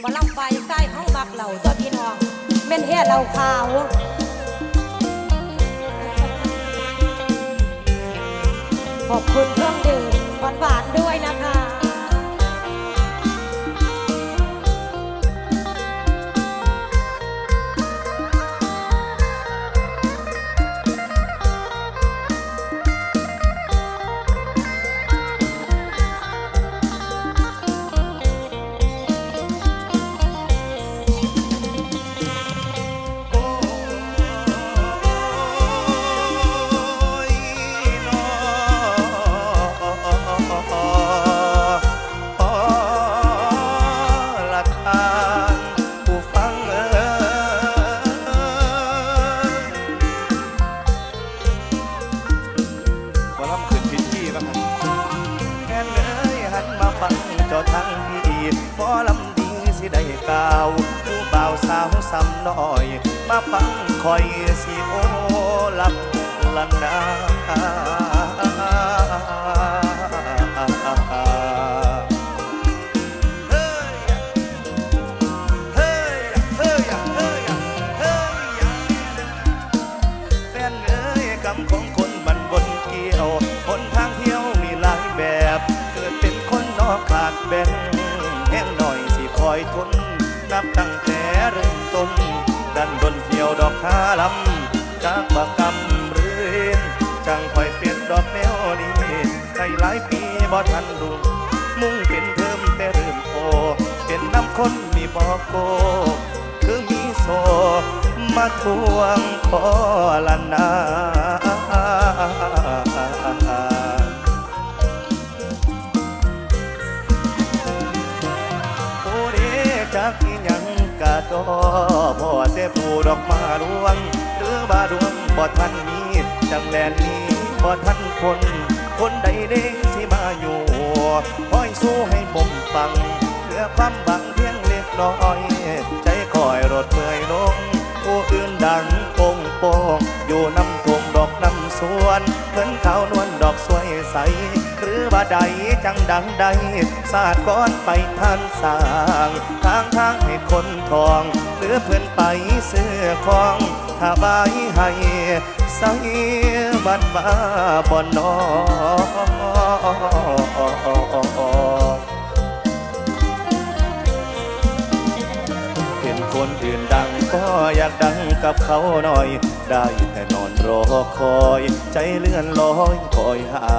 หมาลำไฟใต้ห้องบักเหล่าตัวพี่น้องเม่นแห่เราขาวขอบคุณเครื่อ ฟังเจ้าทั้งพี่พอลำดีสิได้กล่าวผู้บ่าวสาวซ้ำน้อย มาฟังคอยสิโอลับลันนา เริ่มต้นดันบนเที่ยวดอกคาลำจากบากำเรือนจังคอยเปลี่ยนดอกแนวนี้ใครหลายปีบ่ทันดูมุ่งเป็นเพิ่มแต่เริ่มโอเป็นน้ำคนมีบอกโก คือมีโซมาทวงขอละนาผู้เดจักอีหยัง กะตอพ่อแต่ผู้ดอกมาลวง หรือบาดวงบ่ทันมีจังแลนนี้บ่ทันคน คนใดเด้งสิมาอยู่คอยสู้ให้ผมฟังเพื่อความบังเพียงเล็กน้อย ใจคอยรถเมื่อยลงผู้อื่นดังองโปงอยู่น้ำ น้ำสวนเงินขาวนวลดอกสวยใส หรือว่าใดจังดังใด สาดก้อนไปท่านสร้างทางทางให้คนทอง หรือเพื่อนไปเสื้อของถ้าบายให้ใสบัดมาบ่นอเห็น คนอื่นดังก็อยากดังกับเขาหน่อย ได้แต่นอนรอคอย ใจเลื่อนลอยคอยหา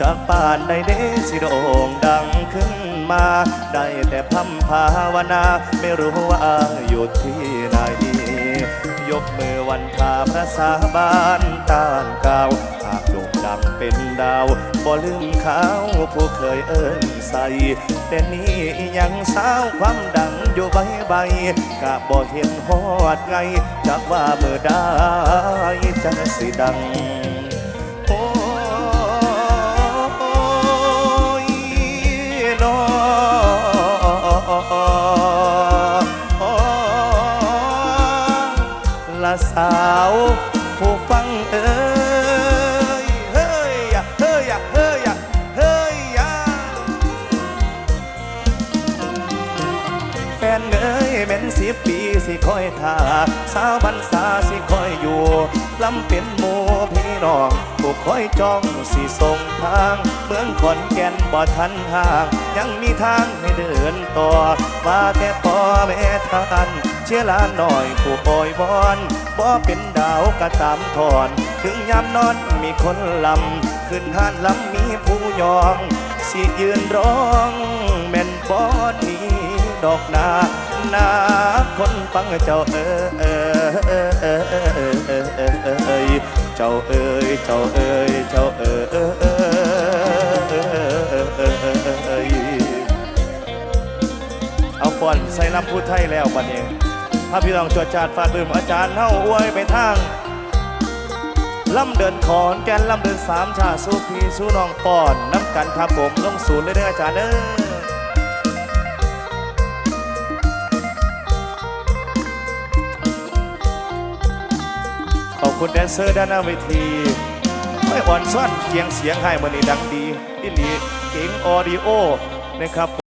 จากป่านใดเดสิโด่งดังขึ้นมา ได้แต่พำภาวนา ไม่รู้ว่าอยู่ที่ไหนยกมือวันทาพระสาบานต่างกา ดาวบ่ลืมเขาผู้เคยเอิ้นใส่แต่นี่ยังสาวความดังอยู่ใบใบกะบ่เห็นฮอดไงจากว่าเมื่อได้จังสิดังโอ้ยน้อละสาวผู้ฟังเอ้ นเอ้ยแม่นสิบปีสิคอยท่าสาวบรรษาสิคอยอยู่ลำเป็นหมู่พี่น้องผู้คอยจ้องสิส่งทาง เมืองขอนแก่นบ่ทันห่าง ยังมีทางให้เดินต่อว่าแต่พ่อแม่ท่านเชื่อลาหน่อยผู้โอยบอนบ่เป็นดาวก็ตามทอน ถึงยามนอนมีคนลำ ขึ้นหานลำมีผู้ยอง สิยืนร้องแม่นบ่ดีด อกนานาคนฟังเจ้าเอ๋ยเจ้าเอ๋ยเจ้าเอ๋ยเจ้าเอ๋ยเอาฟอนใส่ลำพูดไทยแล้วบัดนี้พระพี่น้องจวดจาดฝากดื่มอาจารย์เฮาอวยไปทางลำเดินขอนแกนลำเดินสามชาสู้พี่สู้น้องป้อนน้ำกันครับผมลงศูนย์เลยเด้ออาจารย์เด้อ อบคุณแดนเซอร์ด้านหน้าเวทีไม่อ่อนซ่อนเคียงเสียงให้มันนี่ดังดีอิลีเก่งออดิโอนะครับ